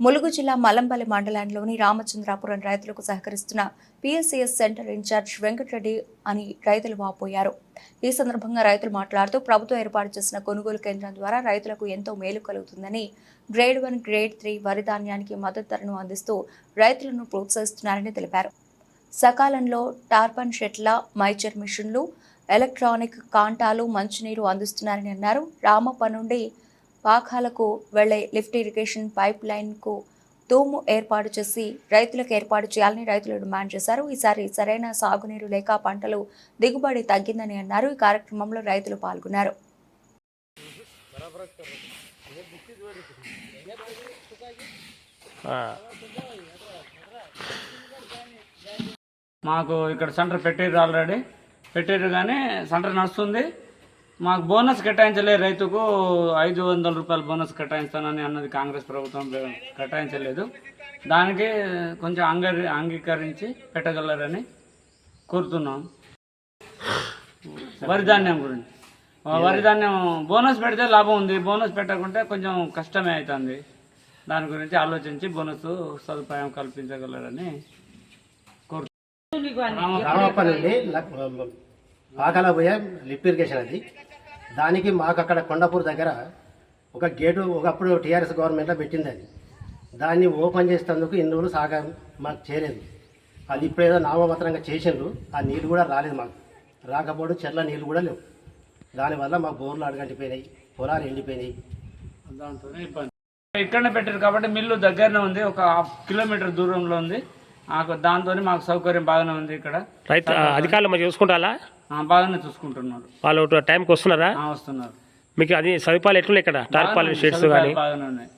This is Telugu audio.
ములుగు జిల్లా మలంపల్లి మండలంలోని రామచంద్రాపురం రైతులకు సహకరిస్తున్న పిఎస్సిఎస్ సెంటర్ ఇన్ఛార్జ్ వెంకటరెడ్డి అని రైతులు వాపోయారు. ఈ సందర్భంగా రైతులు మాట్లాడుతూ ప్రభుత్వం ఏర్పాటు చేసిన కొనుగోలు కేంద్రం ద్వారా రైతులకు ఎంతో మేలు కలుగుతుందని గ్రేడ్ వన్ గ్రేడ్ త్రీ వరి ధాన్యానికి మద్దతు ధరను అందిస్తూ రైతులను ప్రోత్సహిస్తున్నారని తెలిపారు. సకాలంలో టార్పన్ షెట్ల మైచర్ మిషన్లు ఎలక్ట్రానిక్ కాంటాలు మంచినీరు అందిస్తున్నారని అన్నారు. రామప్ప నుండి పాఖాలకు వెళ్ళే లిఫ్ట్ ఇరిగేషన్ పైప్ లైన్కు తూము ఏర్పాటు చేసి రైతులకు ఏర్పాటు చేయాలని రైతులు డిమాండ్ చేశారు. ఈసారి సరైన సాగునీరు లేక పంటలు దిగుబడి తగ్గిందని అన్నారు. ఈ కార్యక్రమంలో రైతులు పాల్గొన్నారు. మాకు ఇక్కడ సెంటర్ పెట్టారు ఆల్రెడీ పెట్టారు కానీ సెంటర్ నడుస్తుంది. మాకు బోనస్ కేటాయించలేదు రైతుకు ఐదు వందల రూపాయల బోనస్ కేటాయిస్తానని అన్నది కాంగ్రెస్ ప్రభుత్వం కేటాయించలేదు. దానికి కొంచెం అంగీ అంగీకరించి పెట్టగలరని కోరుతున్నాం. వరి ధాన్యం గురించి వరిధాన్యం వరి ధాన్యం బోనస్ పెడితే లాభం ఉంది. బోనస్ పెట్టకుంటే కొంచెం కష్టమే అవుతుంది దాని గురించి ఆలోచించి బోనస్ సదుపాయం కల్పించగలరని కోరుతున్నాం. రామప్ప పాకాల పోయే లిప్ ఇరిగేషన్ అది. దానికి మాకు అక్కడ కొండపూర్ దగ్గర ఒక గేటు ఒకప్పుడు టీఆర్ఎస్ గవర్నమెంట్లో పెట్టింది అది. దాన్ని ఓపెన్ చేసేందుకు ఇన్ని రోజులు సహకారం మాకు చేయలేదు అది ఇప్పుడేదో నామమాత్రంగా చేసిండ్రు. ఆ నీళ్ళు కూడా రాలేదు మాకు. రాకపోవడం చెర్ల నీళ్ళు కూడా లేవు. దానివల్ల మా బోర్లు అడగంటిపోయినాయి పొలాలు ఎండిపోయినాయి. దాంతోనే ఇబ్బంది. ఇక్కడనే పెట్టారు కాబట్టి మిల్లు దగ్గరనే ఉంది. ఒక హాఫ్ కిలోమీటర్ దూరంలో ఉంది. మాకు దాంతో మాకు సౌకర్యం బాగానే ఉంది ఇక్కడ. రైతు అధికారులు మరి చూసుకుంటారా? బాగానే చూసుకుంటున్నారు. వాళ్ళు టైంకి వస్తున్నారా? వస్తున్నారు. మీకు అది సదుపాయాలు ఎట్లున్నాయి ఇక్కడ? టార్పాలిన్ షీట్స్ కానీ ఉన్నాయి.